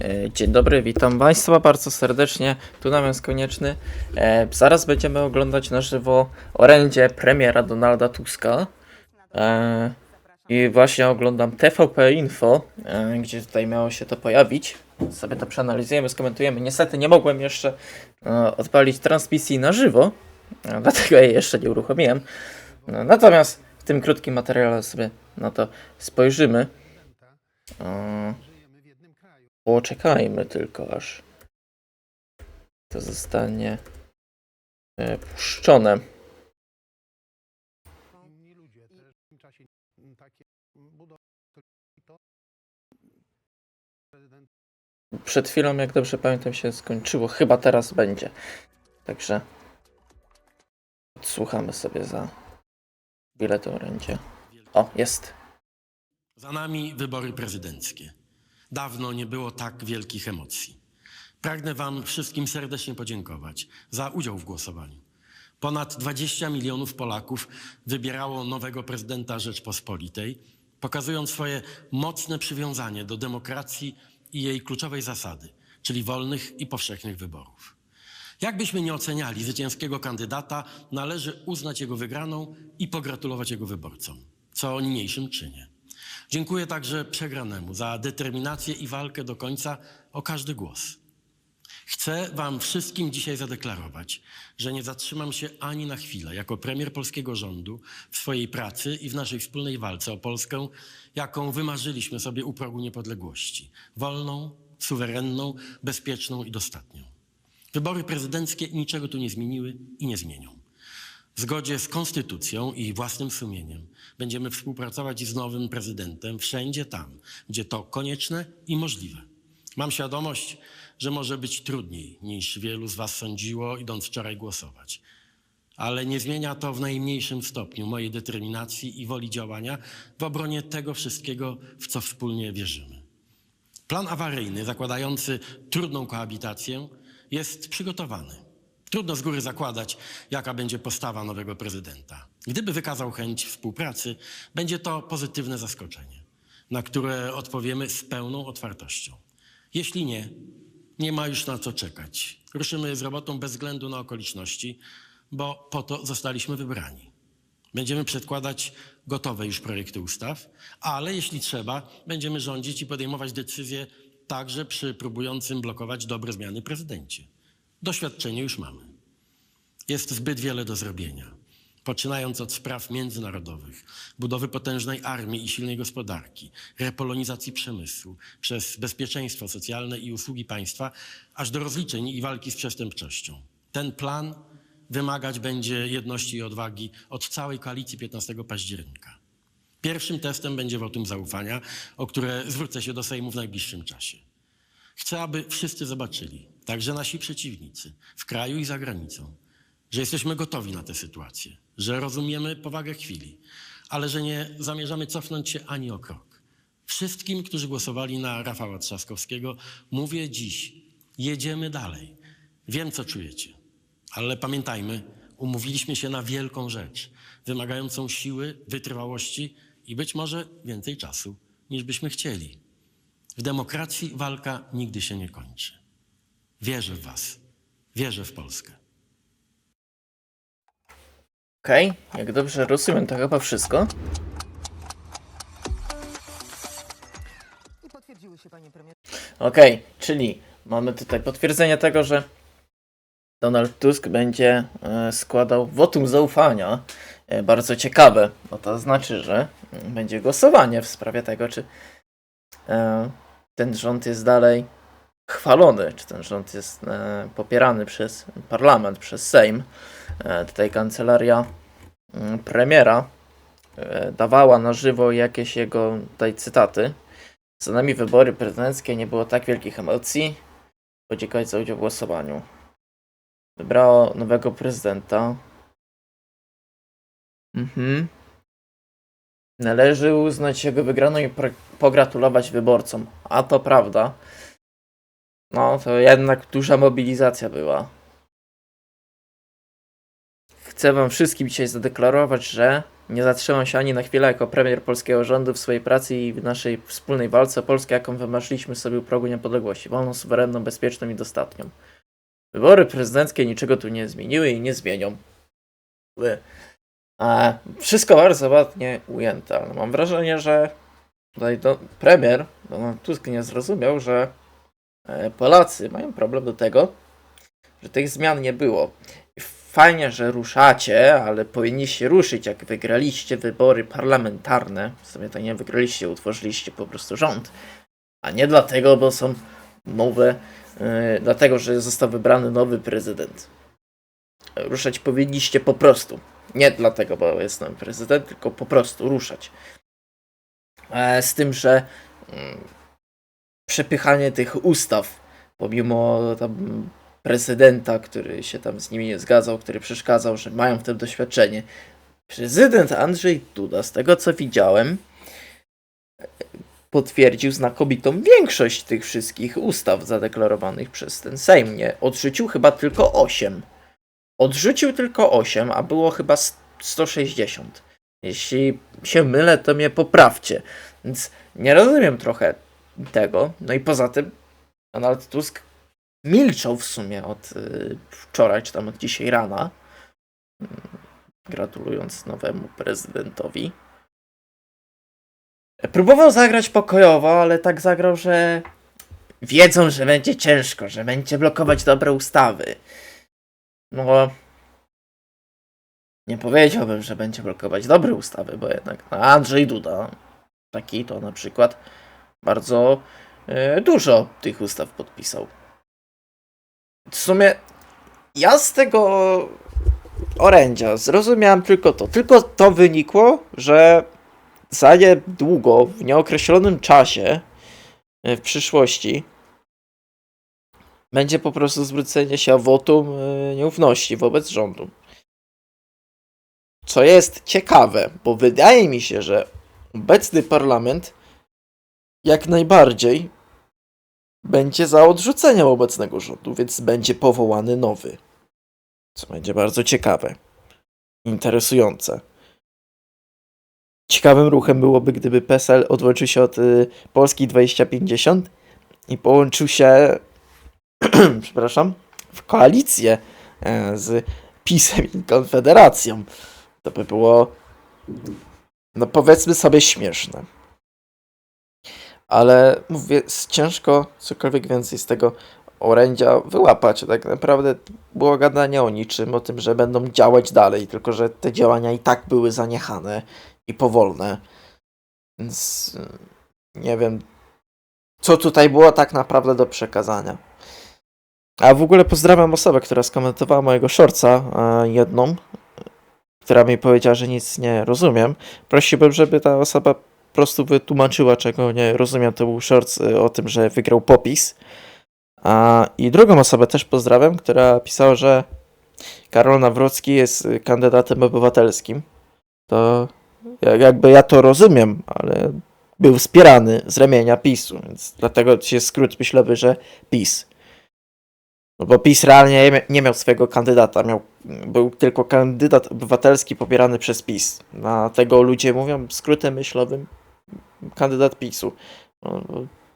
E, Dzień dobry, witam Państwa bardzo serdecznie. Tu nawias konieczny. E, zaraz będziemy oglądać na żywo orędzie premiera Donalda Tuska. E, I właśnie oglądam TVP Info, gdzie tutaj miało się to pojawić. Sobie to przeanalizujemy, skomentujemy. Niestety nie mogłem jeszcze odpalić transmisji na żywo, dlatego jej jeszcze nie uruchomiłem. Natomiast w tym krótkim materiale sobie na to spojrzymy. E, Poczekajmy tylko aż to zostanie e, puszczone. Przed chwilą, jak dobrze pamiętam, się skończyło. Chyba teraz będzie. Także odsłuchamy sobie za chwilę to. O, jest. Za nami wybory prezydenckie. Dawno nie było tak wielkich emocji. Pragnę Wam wszystkim serdecznie podziękować za udział w głosowaniu. Ponad 20 milionów Polaków wybierało nowego prezydenta Rzeczpospolitej, pokazując swoje mocne przywiązanie do demokracji i jej kluczowej zasady, czyli wolnych i powszechnych wyborów. Jakbyśmy nie oceniali zwycięskiego kandydata, należy uznać jego wygraną i pogratulować jego wyborcom, co niniejszym czynię. Dziękuję także przegranemu za determinację i walkę do końca o każdy głos. Chcę Wam wszystkim dzisiaj zadeklarować, że nie zatrzymam się ani na chwilę jako premier polskiego rządu w swojej pracy i w naszej wspólnej walce o Polskę, jaką wymarzyliśmy sobie u progu niepodległości wolną, suwerenną, bezpieczną i dostatnią. Wybory prezydenckie niczego tu nie zmieniły i nie zmienią. W zgodzie z konstytucją i własnym sumieniem będziemy współpracować z nowym prezydentem wszędzie tam, gdzie to konieczne i możliwe. Mam świadomość, że może być trudniej niż wielu z Was sądziło, idąc wczoraj głosować. Ale nie zmienia to w najmniejszym stopniu mojej determinacji i woli działania w obronie tego wszystkiego, w co wspólnie wierzymy. Plan awaryjny zakładający trudną kohabitację jest przygotowany. Trudno z góry zakładać, jaka będzie postawa nowego prezydenta. Gdyby wykazał chęć współpracy, będzie to pozytywne zaskoczenie, na które odpowiemy z pełną otwartością. Jeśli nie, nie ma już na co czekać. Ruszymy z robotą bez względu na okoliczności, bo po to zostaliśmy wybrani. Będziemy przedkładać gotowe już projekty ustaw, ale jeśli trzeba, będziemy rządzić i podejmować decyzje także przy próbującym blokować dobre zmiany prezydencie. Doświadczenie już mamy. Jest zbyt wiele do zrobienia. Poczynając od spraw międzynarodowych, budowy potężnej armii i silnej gospodarki, repolonizacji przemysłu, przez bezpieczeństwo socjalne i usługi państwa, aż do rozliczeń i walki z przestępczością. Ten plan wymagać będzie jedności i odwagi od całej koalicji 15 października. Pierwszym testem będzie wotum zaufania, o które zwrócę się do Sejmu w najbliższym czasie. Chcę, aby wszyscy zobaczyli, także nasi przeciwnicy, w kraju i za granicą, że jesteśmy gotowi na tę sytuację, że rozumiemy powagę chwili, ale że nie zamierzamy cofnąć się ani o krok. Wszystkim, którzy głosowali na Rafała Trzaskowskiego, mówię dziś: jedziemy dalej. Wiem, co czujecie, ale pamiętajmy, umówiliśmy się na wielką rzecz, wymagającą siły, wytrwałości i być może więcej czasu, niż byśmy chcieli. W demokracji walka nigdy się nie kończy. Wierzę w Was. Wierzę w Polskę. Okej, jak dobrze rozumiem, to chyba wszystko. Okej, czyli mamy tutaj potwierdzenie tego, że Donald Tusk będzie e, składał wotum zaufania. E, bardzo ciekawe, bo to znaczy, że będzie głosowanie w sprawie tego, czy e, ten rząd jest dalej chwalony, czy ten rząd jest popierany przez parlament, przez Sejm. E, tutaj kancelaria mm, premiera e, dawała na żywo jakieś jego tutaj cytaty. Za nami wybory prezydenckie, nie było tak wielkich emocji. Podziękować za udział w głosowaniu. Wybrało nowego prezydenta. Mhm. Należy uznać jego wygraną i pogratulować wyborcom. A to prawda. No, to jednak duża mobilizacja była. Chcę wam wszystkim dzisiaj zadeklarować, że nie zatrzymam się ani na chwilę jako premier polskiego rządu w swojej pracy i w naszej wspólnej walce o Polskę, jaką wymarzyliśmy sobie u progu niepodległości. Wolną, suwerenną, bezpieczną i dostatnią. Wybory prezydenckie niczego tu nie zmieniły i nie zmienią. A wszystko bardzo ładnie ujęte, ale mam wrażenie, że tutaj do, premier Donald Tusk nie zrozumiał, że e, Polacy mają problem do tego, że tych zmian nie było. Fajnie, że ruszacie, ale powinniście ruszyć, jak wygraliście wybory parlamentarne. W sumie to nie wygraliście, utworzyliście po prostu rząd. A nie dlatego, bo są nowe, e, dlatego, że został wybrany nowy prezydent. Ruszać powinniście po prostu. Nie dlatego, bo jest nowy prezydent, tylko po prostu ruszać. E, z tym, że mm, przepychanie tych ustaw, pomimo tam prezydenta, który się tam z nimi nie zgadzał, który przeszkadzał, że mają w tym doświadczenie. Prezydent Andrzej Duda, z tego co widziałem, potwierdził znakomitą większość tych wszystkich ustaw zadeklarowanych przez ten Sejm. Nie odrzucił chyba tylko 8. Odrzucił tylko 8, a było chyba 160. Jeśli się mylę, to mnie poprawcie. Więc nie rozumiem trochę tego. No i poza tym Donald Tusk milczał w sumie od y, wczoraj, czy tam od dzisiaj rana. Gratulując nowemu prezydentowi. Próbował zagrać pokojowo, ale tak zagrał, że wiedzą, że będzie ciężko, że będzie blokować dobre ustawy. No, nie powiedziałbym, że będzie blokować dobre ustawy, bo jednak no, Andrzej Duda, taki to na przykład, bardzo e, dużo tych ustaw podpisał. W sumie ja z tego orędzia zrozumiałem tylko to. Tylko to wynikło, że za niedługo, w nieokreślonym czasie, w przyszłości, będzie po prostu zwrócenie się o wotum e, nieufności wobec rządu. Co jest ciekawe, bo wydaje mi się, że obecny parlament jak najbardziej będzie za odrzuceniem obecnego rządu, więc będzie powołany nowy. Co będzie bardzo ciekawe. Interesujące. Ciekawym ruchem byłoby, gdyby PSL odłączył się od y, Polski 2050 i połączył się, przepraszam, w koalicję e, z PiSem i Konfederacją. To by było, no powiedzmy sobie, śmieszne. Ale mówię, s- ciężko cokolwiek więcej z tego orędzia wyłapać. Tak naprawdę było gadanie o niczym, o tym, że będą działać dalej, tylko że te działania i tak były zaniechane i powolne. Więc y, nie wiem, co tutaj było tak naprawdę do przekazania. A w ogóle pozdrawiam osobę, która skomentowała mojego shortsa, jedną, która mi powiedziała, że nic nie rozumiem. Prosiłbym, żeby ta osoba prostu wytłumaczyła, czego nie rozumiem. To był shorts y, o tym, że wygrał popis. A, I drugą osobę też pozdrawiam, która pisała, że Karol Nawrocki jest y, kandydatem obywatelskim. To jak- jakby ja to rozumiem, ale był wspierany z ramienia PiSu, więc dlatego się skrót myślowy, że PiS. No bo PiS realnie nie mia- nie miał swojego kandydata, miał, był tylko kandydat obywatelski popierany przez PiS. Na tego ludzie mówią skrótem myślowym kandydat PiSu.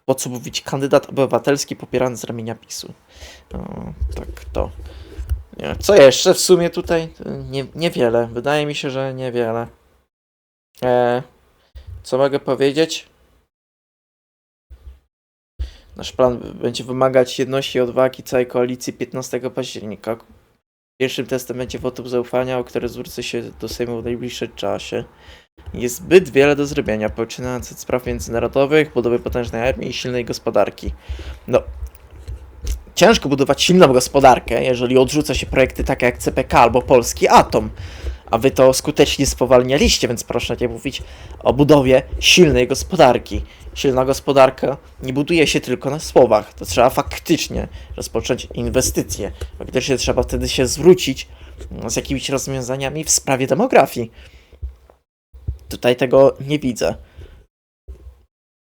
Po co mówić kandydat obywatelski popierany z ramienia PiSu? No, tak to. Co jeszcze w sumie tutaj? Nie, niewiele. Wydaje mi się, że niewiele. E, co mogę powiedzieć? Nasz plan będzie wymagać jedności i odwagi całej koalicji 15 października. Pierwszym testem będzie wotum zaufania, o które zwrócę się do Sejmu w najbliższym czasie. Jest zbyt wiele do zrobienia, poczynając od spraw międzynarodowych, budowy potężnej armii i silnej gospodarki. No, ciężko budować silną gospodarkę, jeżeli odrzuca się projekty takie jak CPK albo Polski Atom. A wy to skutecznie spowalnialiście, więc proszę nie mówić o budowie silnej gospodarki. Silna gospodarka nie buduje się tylko na słowach. To trzeba faktycznie rozpocząć inwestycje. Faktycznie trzeba wtedy się zwrócić z jakimiś rozwiązaniami w sprawie demografii. Tutaj tego nie widzę.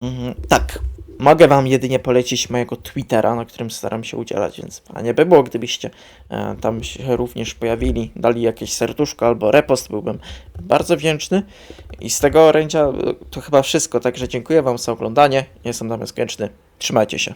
Mhm, tak. Mogę wam jedynie polecić mojego Twittera, na którym staram się udzielać, więc fajnie by było, gdybyście e, tam się również pojawili, dali jakieś serduszko albo repost, byłbym bardzo wdzięczny. I z tego orędzia e, to chyba wszystko, także dziękuję wam za oglądanie. Jestem Damian Skęczny. Trzymajcie się.